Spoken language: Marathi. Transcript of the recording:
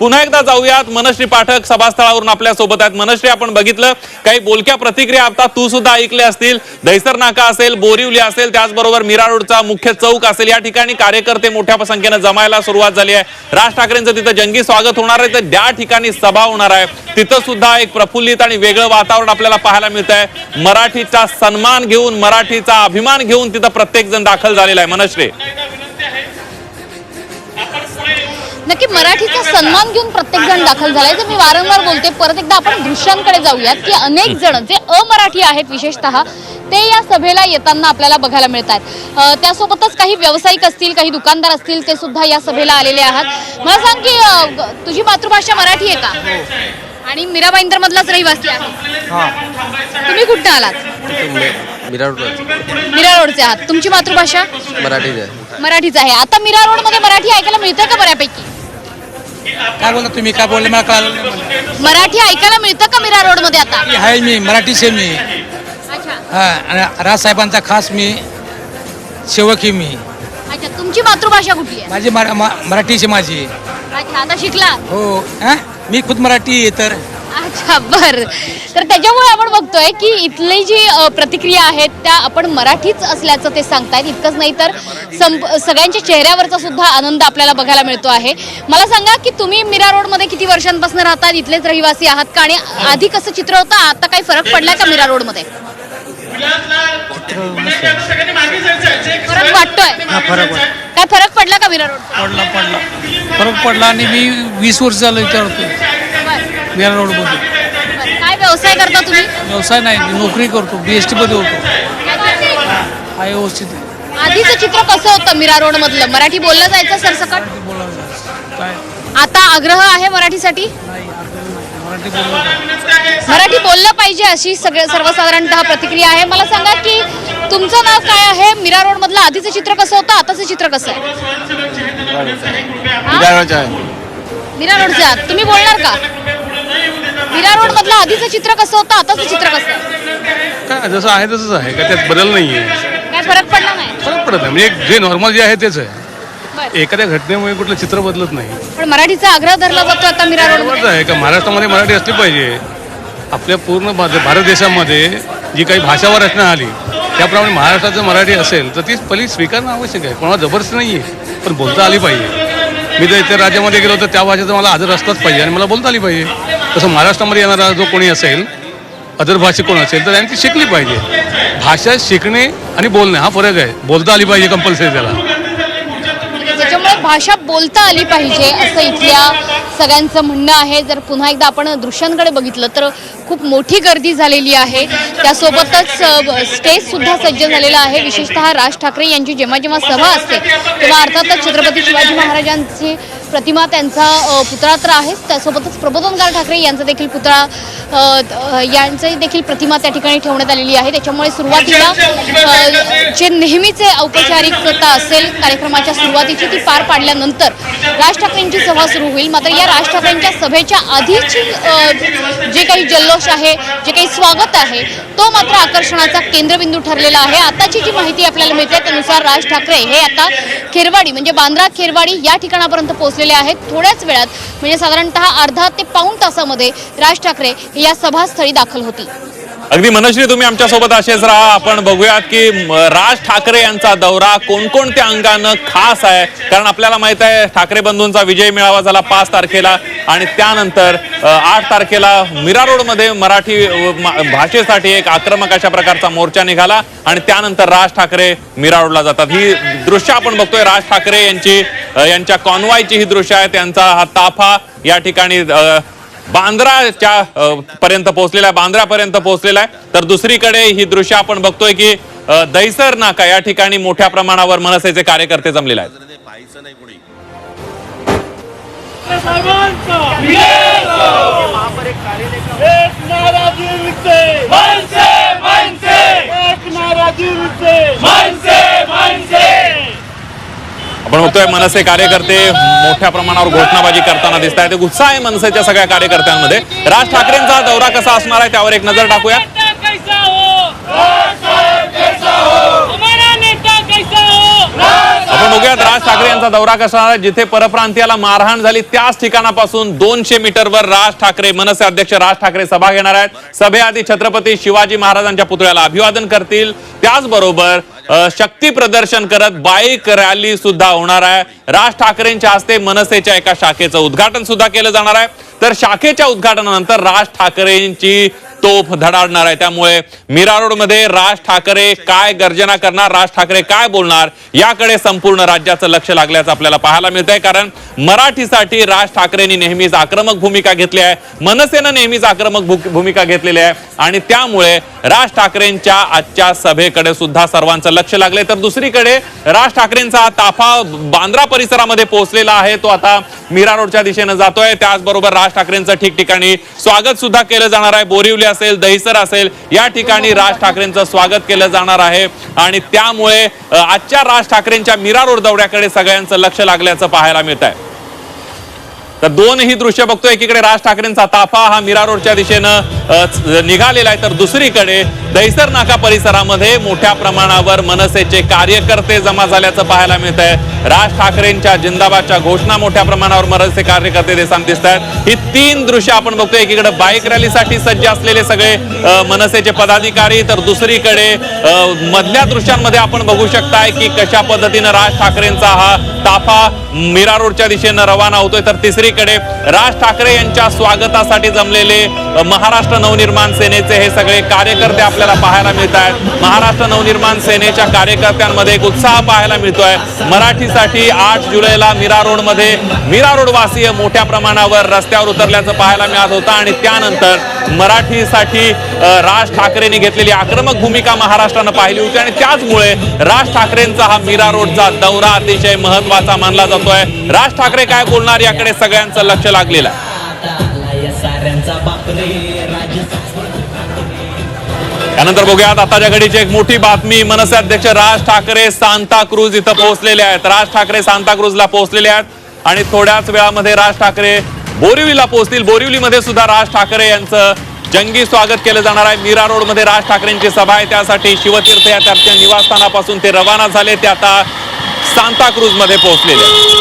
पुन्हा एकदा जाऊयात. मनश्री पाठक सभास्थळावरून आपल्यासोबत आहेत. मनश्री आपण बघितलं काही बोलक्या प्रतिक्रिया आता तू सुद्धा ऐकले असतील. दहिसर नाका असेल बोरिवली असेल त्याचबरोबर मीरा रोडचा मुख्य चौक असेल. या ठिकाणी कार्यकर्ते मोठ्या संख्येनं जमायला सुरुवात झाली आहे. राज ठाकरेंचं तिथं जंगी स्वागत होणार आहे. तर त्या ठिकाणी सभा होणार आहे. तिथं सुद्धा एक प्रफुल्लित आणि वेगळं वातावरण आपल्याला पाहायला मिळत आहे मराठीचा सन्मान घेऊन मराठीचा अभिमान घेऊन तिथं प्रत्येक जण दाखल झालेला आहे. मनश्री. नक्की मराठीचा सन्मान घेऊन प्रत्येक जण दाखल झालाय. तर मी वारंवार बोलते परत एकदा आपण दृश्यांकडे जाऊयात की अनेक जण जे अमराठी आहेत विशेषतः ते या सभेला येताना आपल्याला बघायला मिळत आहेत त्यासोबतच काही व्यावसायिक असतील काही दुकानदार असतील ते सुद्धा या सभेला आलेले आहात. मला सांग की तुझी मातृभाषा मराठी आहे का? आणि मीराबाईंदर मधलाच रहिवासी आहे. तुम्ही कुठं आलात? मीरा मीरा रोडचे आहात. तुमची मातृभाषा? मराठीच आहे. मराठीच आहे. आता मीरा रोडमध्ये मराठी ऐकायला मिळतं का बऱ्यापैकी? काय बोलला तुम्ही? काय बोलले? मला कळालं नाही मला. मराठी ऐकायला मिळतं का मीरा रोडमध्ये आता? मी आहे मी मराठीचे मी अच्छा. हा आणि राजसाहेबांचा खास मी सेवक मी. अच्छा तुमची मातृभाषा कुठली आहे? माझी मरा- मा- मराठीची माझी. अच्छा आता शिकला? हो हा? मी खुद मराठी आहे तर अच्छा बर. तर त्याच्यामुळे आपण बघतोय की इथली जी अ, प्रतिक्रिया आहेत त्या आपण मराठीच असल्याचं ते सांगतायत. इतकंच नाही तर संप सगळ्यांच्या चेहऱ्यावरचा सुद्धा आनंद आपल्याला बघायला मिळतो आहे. मला सांगा की तुम्ही मीरा रोडमध्ये किती वर्षांपासून राहतात? इथलेच रहिवासी आहात का? आणि आधी कसं चित्र होतं? आता काही फरक पडलाय का मीरा रोडमध्ये? फरक वाटतोय. हा फरक वाट- काय फरक पडला का मीरा रोड? पडला पडला. फरक पडला आणि मी वीस वर्ष झालं इथं मीरा रोडमध्ये काय व्यवसाय करता तुम्ही? व्यवसाय नाही मी नोकरी करतो बी एस टीमध्ये होतो. आहे व्यवस्थित आधीचं चित्र कसं होतं मीरा रोड मधलं? मराठी बोललं जायचं सरसकट? काय? आता आग्रह आहे मराठीसाठी? नाही मराठी बोललं पाहिजे अशी सगळे सर्वसाधारणतः प्रतिक्रिया आहे. मला सांगा की तुमचं नाव काय आहे? मीरा रोड मधलं आधीचं चित्र कसं होतं? आताचं चित्र कसं आहे? हा? मीरा रोडचे आहात तुम्ही बोलणार का? मीरा रोड मधलं आधीचं चित्र कसं होतं? आताचं चित्र कसं आहे? काय जसं आहे तसंच आहे. का त्यात बदल नाही आहे काय फरक पडला नाही? फरक पडत नाही. म्हणजे एक जे नॉर्मल जे आहे तेच आहे. बरं. एखाद्या घटनेमुळे कुठलं चित्र बदलत नाही. पण मराठीचा आग्रह धरला जातो आता मीरा रोड बरोबरच आहे का? महाराष्ट्रामध्ये मराठी असली पाहिजे. आपल्या पूर्ण भा- भारत देशामध्ये जी काही भाषावर रचना आली त्याप्रमाणे महाराष्ट्रात जर मराठी असेल तर ती पहिली स्वीकारणं आवश्यक आहे. कोणाला जबरदस्ती नाही आहे पण बोलता आली पाहिजे. मी जर इतर राज्यामध्ये गेलो तर त्या भाषेचा मला आदर असलाच पाहिजे. आणि मला बोलता आली पाहिजे. तसं महाराष्ट्रामध्ये येणारा जो कोणी असेल अदर भाषिक कोण असेल तर त्यांनी ती शिकली पाहिजे. भाषा शिकणे आणि बोलणे हा फरक आहे. बोलता आली पाहिजे कंपल्सरी त्याला. भाषा बोलता आली पाहिजे असं इथल्या सगळ्यांचं म्हणणं आहे. जर पुन्हा एकदा आपण दृश्यांकडे बघितलं तर खूप मोठी गर्दी झालेली आहे. त्यासोबतच स्टेजसुद्धा सज्ज झालेला आहे. विशेषतः राज ठाकरे यांची जेव्हा जेव्हा सभा असते तेव्हा अर्थातच छत्रपती शिवाजी महाराजांची प्रतिमा त्यांचा पुतळा तर आहेच त्यासोबतच प्रबोधनकार ठाकरे यांचा देखील पुतळा अ, देखील प्रतिमा त्या ठिकाणी ठेवण्यात आलेली आहे. त्याच्यामुळे सुरुवातीला जे नेहमीचे औपचारिकता असेल कार्यक्रमाच्या सुरुवातीची ती पार पाडल्यानंतर राज ठाकरेंची सभा सुरू होईल. मात्र या राज ठाकरेंच्या सभेच्या आधीची जे काही जल्लोष आहे जे काही स्वागत आहे तो मात्र आकर्षणाचा केंद्रबिंदू ठरलेला आहे. आताची जी माहिती आपल्याला मिळते त्यानुसार राज ठाकरे हे आता खेरवाडी म्हणजे बांद्रा खेरवाडी या ठिकाणापर्यंत पोहोचलेले आहेत. थोड्याच वेळात म्हणजे साधारणतः अर्धा ते पाऊण तासामध्ये राज ठाकरे या सभास्थळी दाखल होती अगदी मनश्री तुम्ही आमच्यासोबत असेच राहा. आपण बघूयात की राज ठाकरे यांचा दौरा कोणकोणत्या अंगानं खास आहे? कारण आपल्याला माहीत आहे ठाकरे बंधूंचा विजय मेळावा झाला पाच तारखेला आणि त्यानंतर आठ तारखेला मीरा रोडमध्ये मराठी मा- भाषेसाठी एक आक्रमक अशा प्रकारचा मोर्चा निघाला आणि त्यानंतर राज ठाकरे मीरा रोडला जातात. ही दृश्य आपण बघतोय. राज ठाकरे यांची यांच्या कॉन्वायची ही दृश्य आहे. त्यांचा हा ताफा या ठिकाणी बांद्राच्या पर्यंत पोहोचलेला आहे बांद्रापर्यंत पोहोचलेला आहे. तर दुसरीकडे ही दृश्य आपण बघतोय की अ, दहिसर नाका या ठिकाणी मोठ्या प्रमाणावर मनसेचे कार्यकर्ते जमलेले आहेत. आपण बघतोय मनसे कार्यकर्ते मोठ्या प्रमाणावर घोषणाबाजी करताना दिसत आहेत उत्साह आहे मनसेच्या सगळ्या कार्यकर्त्यांमध्ये. राज ठाकरेंचा दौरा कसा असणार आहे त्यावर एक नजर टाकूया नेता कैसा हो हमारा नेता कैसा हो आपण आपण बघूयात राज ठाकरे यांचा दौरा कसा आहे? जिथे परप्रांतीयाला मारहाण झाली त्याच ठिकाणापासून दोनशे मीटरवर राज ठाकरे मनसे अध्यक्ष राज ठाकरे सभा घेणार आहेत. सभेआधी छत्रपती शिवाजी महाराजांच्या पुतळ्याला अभिवादन करतील. त्याचबरोबर शक्ती प्रदर्शन करत बाईक रॅली सुद्धा होणार आहे. राज ठाकरेंच्या हस्ते मनसेच्या एका शाखेचं उद्घाटन सुद्धा केलं जाणार आहे. तर शाखेच्या उद्घाटनानंतर राज ठाकरेंची तोफ धडाडणार आहे. त्यामुळे मीरा रोडमध्ये राज ठाकरे काय गर्जना करणार राज ठाकरे काय बोलणार याकडे संपूर्ण राज्याचं लक्ष लागल्याचं आपल्याला पाहायला मिळत आहे कारण मराठीसाठी राज ठाकरेंनी नेहमीच आक्रमक भूमिका घेतली आहे. मनसेनं नेहमीच आक्रमक भूमिका घेतलेली आहे. आणि त्यामुळे राज ठाकरेंच्या आजच्या सभेकडे सुद्धा सर्वांचं लक्ष लागले तर दुसरीकडे राज ठाकरेंचा ताफा बांद्रा परिसरामध्ये पोहोचलेला आहे. तो आता मीरा रोडच्या दिशेनं जातोय. त्याचबरोबर राज ठाकरेंचं ठिकठिकाणी स्वागत सुद्धा केलं जाणार आहे. बोरिवली असेल दहिसर असेल या ठिकाणी राज ठाकरेंचं स्वागत केलं जाणार आहे. आणि त्यामुळे आजच्या राज ठाकरेंच्या मीरा रोड दौऱ्याकडे सगळ्यांचं लक्ष लागल्याचं पाहायला मिळत आहे तर दोनही दृश्य बघतोय. एकीकडे राज ठाकरेंचा ताफा हा मीरा रोडच्या दिशेनं निघालेला आहे. तर दुसरीकडे दहिसर नाका परिसरामध्ये मोठ्या प्रमाणावर मनसेचे कार्यकर्ते जमा झाल्याचं पाहायला मिळत आहे राज ठाकरेंच्या जिंदाबादच्या घोषणा मोठ्या प्रमाणावर मनसे कार्यकर्ते देताना दिसत आहेत ही तीन दृश्य आपण बघतोय. एकीकडे बाईक रॅलीसाठी सज्ज असलेले सगळे मनसेचे पदाधिकारी तर दुसरीकडे मधल्या दृश्यांमध्ये आपण बघू शकताय की कशा पद्धतीनं राज ठाकरेंचा हा ताफा मीरा रोडच्या दिशेनं रवाना होतोय. तर तिसरीकडे राज ठाकरे यांच्या स्वागतासाठी जमलेले महाराष्ट्र नवनिर्माण सेनेचे हे सगळे कार्यकर्ते आपल्याला पाहायला मिळत आहेत. महाराष्ट्र नवनिर्माण सेनेच्या कार्यकर्त्यांमध्ये एक उत्साह पाहायला मिळतोय. मराठीसाठी आठ जुलैला मीरा रोडमध्ये मीरा रोडवासीय मोठ्या प्रमाणावर रस्त्यावर उतरल्याचं पाहायला मिळत होतं आणि त्यानंतर मराठीसाठी राज ठाकरेंनी घेतलेली आक्रमक भूमिका महाराष्ट्रानं पाहिली होती आणि त्याचमुळे राज ठाकरेंचा हा मीरा रोडचा दौरा अतिशय महत्त्वाचा मानला जातोय. राज ठाकरे काय बोलणार याकडे सगळ्यांचं लक्ष लागलेलं आहे. त्यानंतर बघूयात आताच्या घडीची एक मोठी बातमी. मनसे अध्यक्ष राज ठाकरे सांताक्रूज इथं पोहोचलेले आहेत. राज ठाकरे सांताक्रूजला पोहोचलेले आहेत. आणि थोड्याच वेळामध्ये राज ठाकरे बोरिवलीला पोहोचतील. बोरिवलीमध्ये सुद्धा राज ठाकरे यांचं जंगी स्वागत केलं जाणार आहे. मीरा रोडमध्ये राज ठाकरेंची सभा आहे. त्यासाठी शिवतीर्थ या त्यांच्या निवासस्थानापासून ते रवाना झाले. ते आता सांताक्रूजमध्ये पोहोचलेले आहेत.